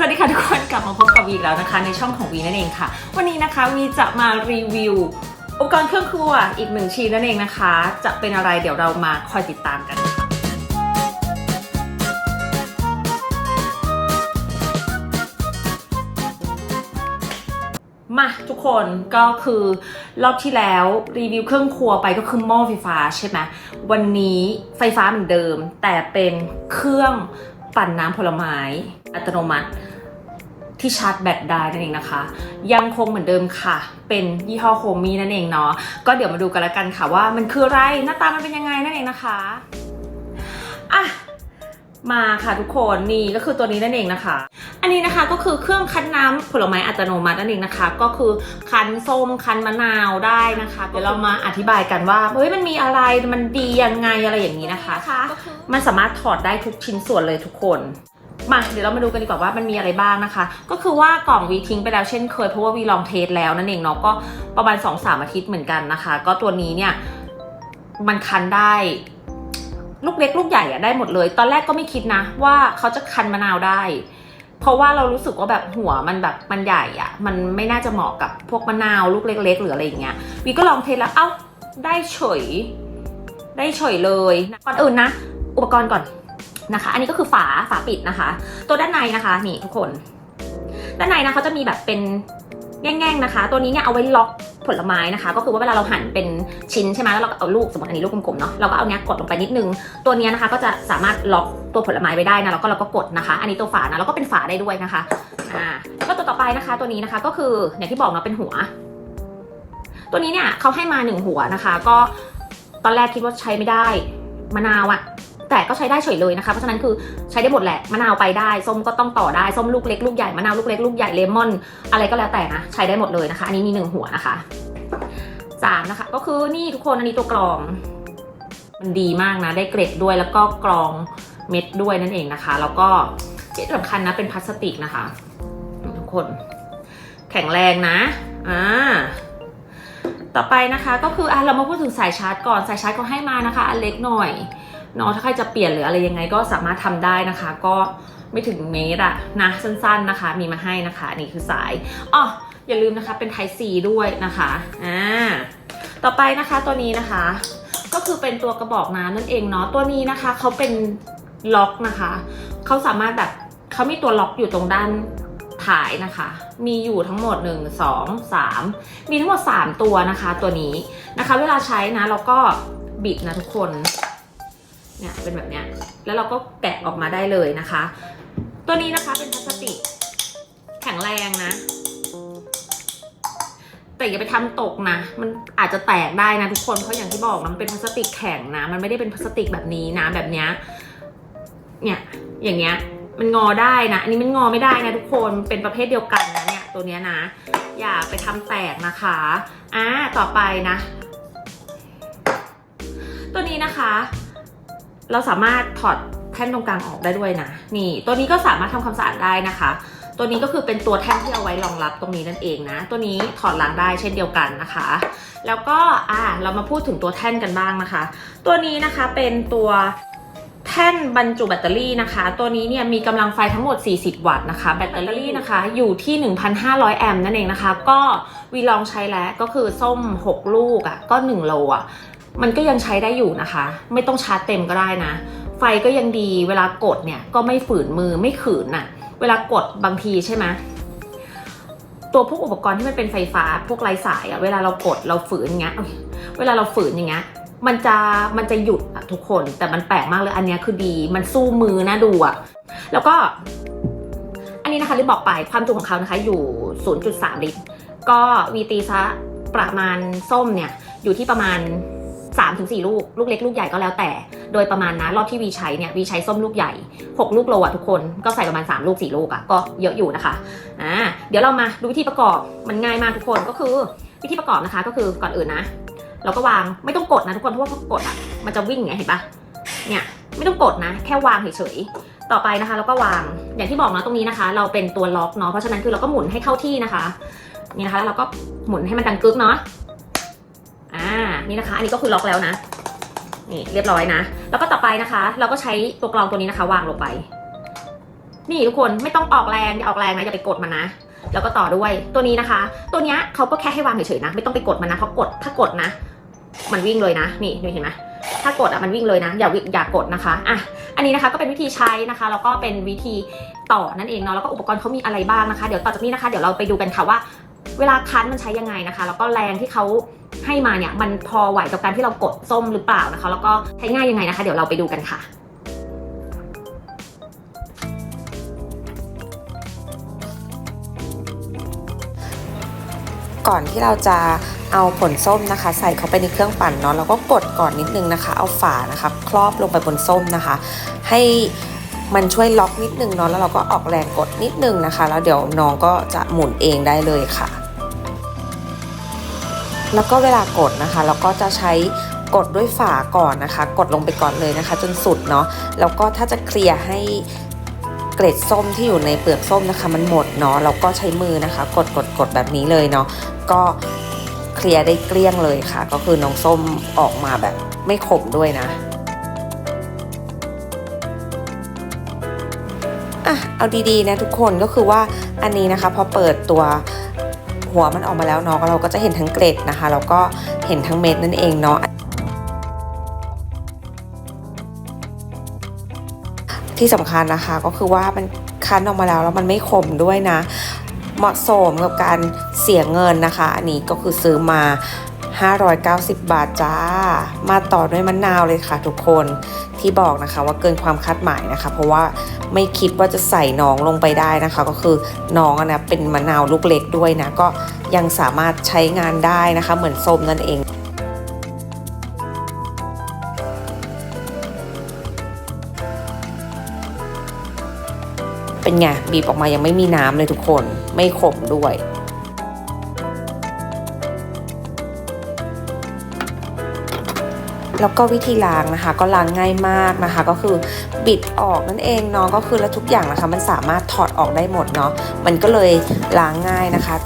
สวัสดีค่ะทุกคนกลับมาพบกับวีอีกแล้วนะคะ ในช่องของวีนั่นเองค่ะ วันนี้นะคะวีจะมารีวิวอุปกรณ์เครื่องครัวอีกหนึ่งชิ้นนั่นเองนะคะ จะเป็นอะไรเดี๋ยวเรามาคอยติดตามกันค่ะมาทุกคนก็คือรอบที่แล้วรีวิวเครื่องครัวไปก็คือหม้อไฟฟ้าใช่ไหมวันนี้ไฟฟ้าเหมือนเดิม แต่เป็นเครื่องปั่นน้ำผลไม้อัตโนมัติ ที่ชาร์จแบตได้นั่นเองนะคะ ยังคงเหมือนเดิมค่ะ เป็นยี่ห้อโฮมี่นั่นเองเนาะก็เดี๋ยวมาดูกันละกันค่ะว่ามันคืออะไรหน้าตามันเป็นยังไงนั่นเองนะคะอะมาค่ะทุกคนนี่ก็คือตัวนี้นั่นเองนะคะ อันนี้นะคะก็คือเครื่องคั้นน้ำผลไม้อัตโนมัตินั่นเองนะคะ ก็คือคั้นส้มคั้นมะนาวได้นะคะเดี๋ยวเรามาอธิบายกันว่าเฮ้ยมันมีอะไรมันดียังไงอะไรอย่างนี้นะคะ มันสามารถถอดได้ทุกชิ้นส่วนเลยทุกคน มาเดี๋ยวเรามาดูกันดีกว่าว่ามันมีอะไรบ้างนะคะ ก็คือว่ากล่องวีทิ้งไปแล้วเช่นเคยเพราะว่าวีลองเทสแล้วนั่นเองเนาะก็ประมาณ2อสามอาทิตย์เหมือนกันนะคะ ก็ตัวนี้เนี่ยมันคันได้ลูกเล็กลูกใหญ่อะได้หมดเลย ตอนแรกก็ไม่คิดนะ ว่าเขาจะคันมะนาวได้ เพราะว่าเรารู้สึกว่าแบบหัวมันแบบมันใหญ่อะมันไม่น่าจะเหมาะกับพวกมะนาวลูกเล็ก ๆ หรืออะไรอย่างเงี้ยวีก็ลองเทสแล้วเอ้าได้เฉย ได้เฉยเลยก่อนอื่นนะ อุปกรณ์ก่อน นะคะ อันนี้ก็คือฝาฝาปิดนะคะ ตัวด้านในนะคะนี่ทุกคน ด้านในนะเขาจะมีแบบเป็นแง่งๆนะคะ ตัวนี้เนี่ยเอาไว้ล็อกผลไม้นะคะ ก็คือว่าเวลาเราหั่นเป็นชิ้นใช่ไหมแล้วเราก็เอาลูกสมมติอันนี้ลูกกลมๆเนาะเราก็เอาเนี้ยกดลงไปนิดนึง ตัวเนี้ยนะคะก็จะสามารถล็อกตัวผลไม้ไว้ได้นะแล้วก็เราก็กดนะคะ อันนี้ตัวฝานะแล้วก็เป็นฝาได้ด้วยนะคะอ่าแล้วก็ตัวต่อไปนะคะ ตัวนี้นะคะก็คืออย่างที่บอกเนาะเป็นหัว ตัวนี้เนี่ยเขาให้มาหนึ่งหัวนะคะ ก็ตอนแรกคิดว่าใช้ไม่ได้มะนาวอะ แต่ก็ใช้ได้เฉยเลยนะคะ เพราะฉะนั้นคือใช้ได้หมดแหละมะนาวไปได้ ส้มก็ต้องต่อได้ ส้มลูกเล็กลูกใหญ่มะนาวลูกเล็กลูกใหญ่เลมอน อะไรก็แล้วแต่นะ ใช้ได้หมดเลยนะคะ อันนี้มีหนึ่งหัวนะคะสามนะคะ ก็คือนี่ทุกคนอันนี้ตัวกรอง มันดีมากนะ ได้เกรดด้วยแล้วก็กรองเม็ดด้วยนั่นเองนะคะ แล้วก็ที่สำคัญนะเป็นพลาสติกนะคะ ทุกคน แข็งแรงนะอ่าต่อไปนะคะก็คืออะเรามาพูดถึงสายชาร์จก่อนสายชาร์จเขาให้มานะคะอันเล็กหน่อย เนาะถ้าใครจะเปลี่ยนหรืออะไรยังไงก็สามารถทำได้นะคะ ก็ไม่ถึงเมตรอะนะสั้นๆนะคะ มีมาให้นะคะ นี่คือสายอ๋ออย่าลืมนะคะเป็น Type C ด้วยนะคะอ่าต่อไปนะคะตัวนี้นะคะ ก็คือเป็นตัวกระบอกน้ำนั่นเองเนาะตัวนี้นะคะเขาเป็นล็อกนะคะเขาสามารถแบบเขามีตัวล็อกอยู่ตรงด้านถ่ายนะคะ มีอยู่ทั้งหมด 1 2 3 มีทั้งหมด 3 ตัวนะคะ ตัวนี้นะคะ เวลาใช้นะเราก็บิดนะทุกคน เนี่ยเป็นแบบเนี้ยแล้วเราก็แกะออกมาได้เลยนะคะ ตัวนี้นะคะเป็นพลาสติกแข็งแรงนะ แต่อย่าไปทำตกนะ มันอาจจะแตกได้นะทุกคนเพราะอย่างที่บอกนะมันเป็นพลาสติกแข็งนะ มันไม่ได้เป็นพลาสติกแบบนี้นะแบบเนี้ยเนี่ยอย่างเงี้ยมันงอได้นะอันนี้มันงอไม่ได้นะทุกคนเป็นประเภทเดียวกันนะเนี่ยตัวเนี้ยนะ อย่าไปทำแตกนะคะอ่าต่อไปนะ ตัวนี้นะคะ เราสามารถถอดแท่นตรงกลางออกได้ด้วยนะ นี่ ตัวนี้ก็สามารถทำความสะอาดได้นะคะ ตัวนี้ก็คือเป็นตัวแท่นที่เอาไว้รองรับตรงนี้นั่นเองนะ ตัวนี้ถอดล้างได้เช่นเดียวกันนะคะ แล้วก็อ่าเรามาพูดถึงตัวแท่นกันบ้างนะคะ ตัวนี้นะคะเป็นตัวแท่นบรรจุแบตเตอรี่นะคะ ตัวนี้เนี่ยมีกำลังไฟทั้งหมด 40 วัตต์นะคะ แบตเตอรี่นะคะอยู่ที่ 1,500 แอมป์นั่นเองนะคะ ก็วีลองใช้แล้วก็คือส้ม 6 ลูกอะ่ะก็ 1 โลอะ มันก็ยังใช้ได้อยู่นะคะ ไม่ต้องชาร์จเต็มก็ได้นะ ไฟก็ยังดีเวลากดเนี่ยก็ไม่ฝืนมือไม่ขืนน่ะ เวลากดบางทีใช่ไหมตัวพวกอุปกรณ์ที่มันเป็นไฟฟ้าพวกไร้สายอะเวลาเรากดเราฝืนอย่างเงี้ยเวลาเราฝืนอย่างเงี้ยมันจะมันจะหยุดอะทุกคนแต่มันแปลกมากเลยอันเนี้ยคือดีมันสู้มือนะดูอะแล้วก็ อันนี้นะคะรีบบอกไปความจุของเขานะคะอยู่ 0.3 ลิตร ก็วีตีซะประมาณส้มเนี่ยอยู่ที่ประมาณ 3-4ลูก ลูกเล็กลูกใหญ่ก็แล้วแต่ โดยประมาณนะรอบที่วีใช้เนี่ยวีใช้ส้มลูกใหญ่ 6 ลูกโลอะทุกคนก็ใส่ประมาณ 3 ลูก 4 ลูกอะก็เยอะอยู่นะคะอ่าเดี๋ยวเรามาดูวิธีประกอบมันง่ายมากทุกคนก็คือ วิธีประกอบนะคะก็คือก่อนอื่นนะ เราก็วางไม่ต้องกดนะทุกคนเพราะว่ากดอะมันจะวิ่งอย่างเห็นปะเนี่ยไม่ต้องกดนะ แค่วางเฉยๆต่อไปนะคะแล้วก็วางอย่างที่บอกนะตรงนี้นะคะ เราเป็นตัวล็อกเนาะเพราะฉะนั้นคือเราก็หมุนให้เข้าที่นะคะนี่นะคะแล้วเราก็หมุนให้มันดังกึกเนาะ อ่า นี่นะคะ อันนี้ก็คือล็อกแล้วนะ นี่เรียบร้อยนะ แล้วก็ต่อไปนะคะ เราก็ใช้ตัวกรองตัวนี้นะคะ วางลงไป นี่ทุกคนไม่ต้องออกแรงอย่าออกแรงนะอย่าไปกดมันนะ แล้วก็ต่อด้วยตัวนี้นะคะ ตัวนี้เขาก็แค่ให้วางเฉยๆนะ ไม่ต้องไปกดมันนะเพราะกดถ้ากดนะ มันวิ่งเลยนะ นี่ดูเห็นไหมถ้ากดอะมันวิ่งเลยนะ อย่าอย่ากดนะคะอะอันนี้นะคะก็เป็นวิธีใช้นะคะแล้วก็เป็นวิธีต่อนั่นเองเนาะแล้วก็อุปกรณ์เขามีอะไรบ้างนะคะ เดี๋ยวต่อจากนี้นะคะ เดี๋ยวเราไปดูกันค่ะว่า เวลาคั้นมันใช้ยังไงนะคะ แล้วก็แรงที่เขา ให้มาเนี่ยมันพอไหวกับการที่เรากดส้มหรือเปล่านะคะ แล้วก็ใช้ง่ายยังไงนะคะ เดี๋ยวเราไปดูกันค่ะก่อนที่เราจะเอาผลส้มนะคะ ใส่เข้าไปในเครื่องปั่นเนาะเราก็กดก่อนนิดนึงนะคะ เอาฝานะคะครอบลงไปบนส้มนะคะ ให้มันช่วยล็อกนิดนึงเนาะแล้วเราก็ออกแรงกดนิดนึงนะคะ แล้วเดี๋ยวน้องก็จะหมุนเองได้เลยค่ะ แล้วก็เวลากดนะคะเราก็จะใช้กดด้วยฝาก่อนนะคะ กดลงไปก่อนเลยนะคะ จนสุดเนาะแล้วก็ถ้าจะเคลียร์ให้เกล็ดส้มที่อยู่ในเปลือกส้มนะคะ มันหมดเนาะเราก็ใช้มือนะคะ กดกดกดแบบนี้เลยเนาะก็เคลียร์ได้เกลี้ยงเลยค่ะ ก็คือน้องส้มออกมาแบบไม่ขมด้วยนะอะเอาดีๆนะทุกคนก็คือว่าอันนี้นะคะพอเปิดตัว หัวมันออกมาแล้วเนาะเราก็จะเห็นทั้งเกล็ดนะคะแล้วก็เห็นทั้งเม็ดนั่นเองเนาะที่สำคัญนะคะก็คือว่ามันคั้นออกมาแล้วแล้วมันไม่ขมด้วยนะ เหมาะสมกับการเสียเงินนะคะ อันนี้ก็คือซื้อมา 590 บาทจ้า มาต่อด้วยมะนาวเลยค่ะทุกคนที่บอกนะคะว่าเกินความคาดหมายนะคะ เพราะว่าไม่คิดว่าจะใส่น้องลงไปได้นะคะ ก็คือน้องนะเป็นมะนาวลูกเล็กด้วยนะ ก็ยังสามารถใช้งานได้นะคะ เหมือนส้มนั่นเองเป็นไงบีบออกมายังไม่มีน้ำเลยทุกคนไม่ขมด้วย แล้วก็วิธีล้างนะคะ ก็ล้างง่ายมากนะคะ ก็คือบิดออกนั่นเองเนาะก็คือแล้วทุกอย่างนะคะ มันสามารถถอดออกได้หมดเนาะมันก็เลยล้างง่ายนะคะ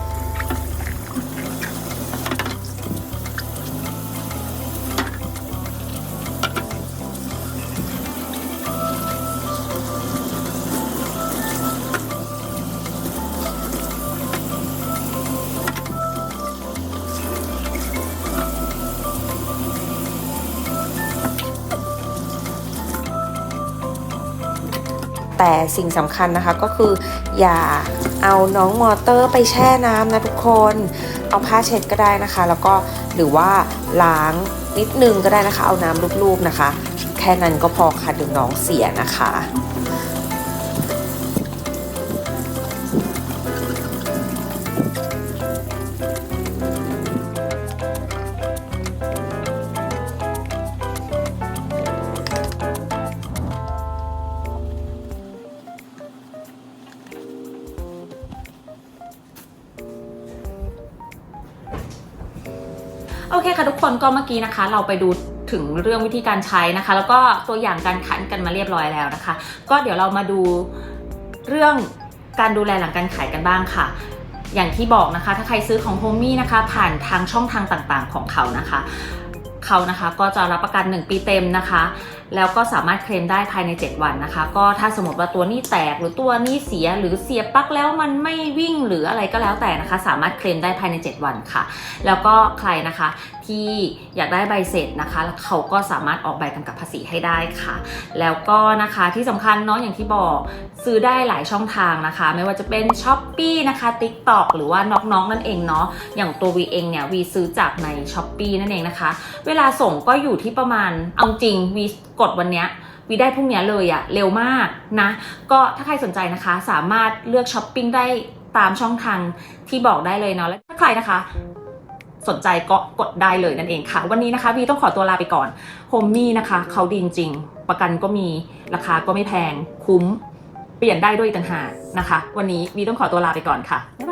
แต่สิ่งสำคัญนะคะก็คืออย่าเอาน้องมอเตอร์ไปแช่น้ำนะทุกคน เอาผ้าเช็ดก็ได้นะคะ แล้วก็หรือว่าล้างนิดนึงก็ได้นะคะ เอาน้ำลูบๆนะคะ แค่นั้นก็พอค่ะเดี๋ยวน้องเสียนะคะ โอเคค่ะทุกคนก็เมื่อกี้นะคะ เราไปดูถึงเรื่องวิธีการใช้นะคะ แล้วก็ตัวอย่างการขันกันมาเรียบร้อยแล้วนะคะ ก็เดี๋ยวเรามาดูเรื่องการดูแลหลังการขายกันบ้างค่ะ อย่างที่บอกนะคะ ถ้าใครซื้อของโฮมี่นะคะ ผ่านทางช่องทางต่างๆของเขานะคะ เขานะคะก็จะรับประกัน 1 ปีเต็มนะคะ แล้วก็สามารถเคลมได้ภายใน 7 วันนะคะ ก็ถ้าสมมติว่าตัวนี้แตกหรือตัวนี้เสียหรือเสียปลั๊กแล้วมันไม่วิ่งหรืออะไรก็แล้วแต่นะคะ สามารถเคลมได้ภายใน 7 วันค่ะ แล้วก็ใครนะคะที่อยากได้ใบเสร็จนะคะเขาก็สามารถออกใบกำกับภาษีให้ได้ค่ะ แล้วก็นะคะที่สำคัญเนาะอย่างที่บอกซื้อได้หลายช่องทางนะคะ ไม่ว่าจะเป็น s h อ p e e นะคะ TikTok หรือว่าน้องๆนั่นเองเนาะอย่างตัววีเองเนี่ยวีซื้อจากใน s h อ p e e นั่นเองนะคะ เวลาส่งก็อยู่ที่ประมาณเอาจริงวีกดวันเนี้ยวีได้พรุ่งเนี้ยเลยอะเร็วมากนะ ก็ถ้าใครสนใจนะคะ สามารถเลือกช้อปปิ้งได้ตามช่องทางที่บอกได้เลยเนาะและถ้าใครนะคะ สนใจก็กดได้เลยนั่นเองค่ะ วันนี้นะคะวีต้องขอตัวลาไปก่อนโฮมมี่นะคะเขาดีจริง ประกันก็มีราคาก็ไม่แพงคุ้ม เปลี่ยนได้ด้วยต่างหากนะคะ วันนี้วีต้องขอตัวลาไปก่อนค่ะบ๊ายบาย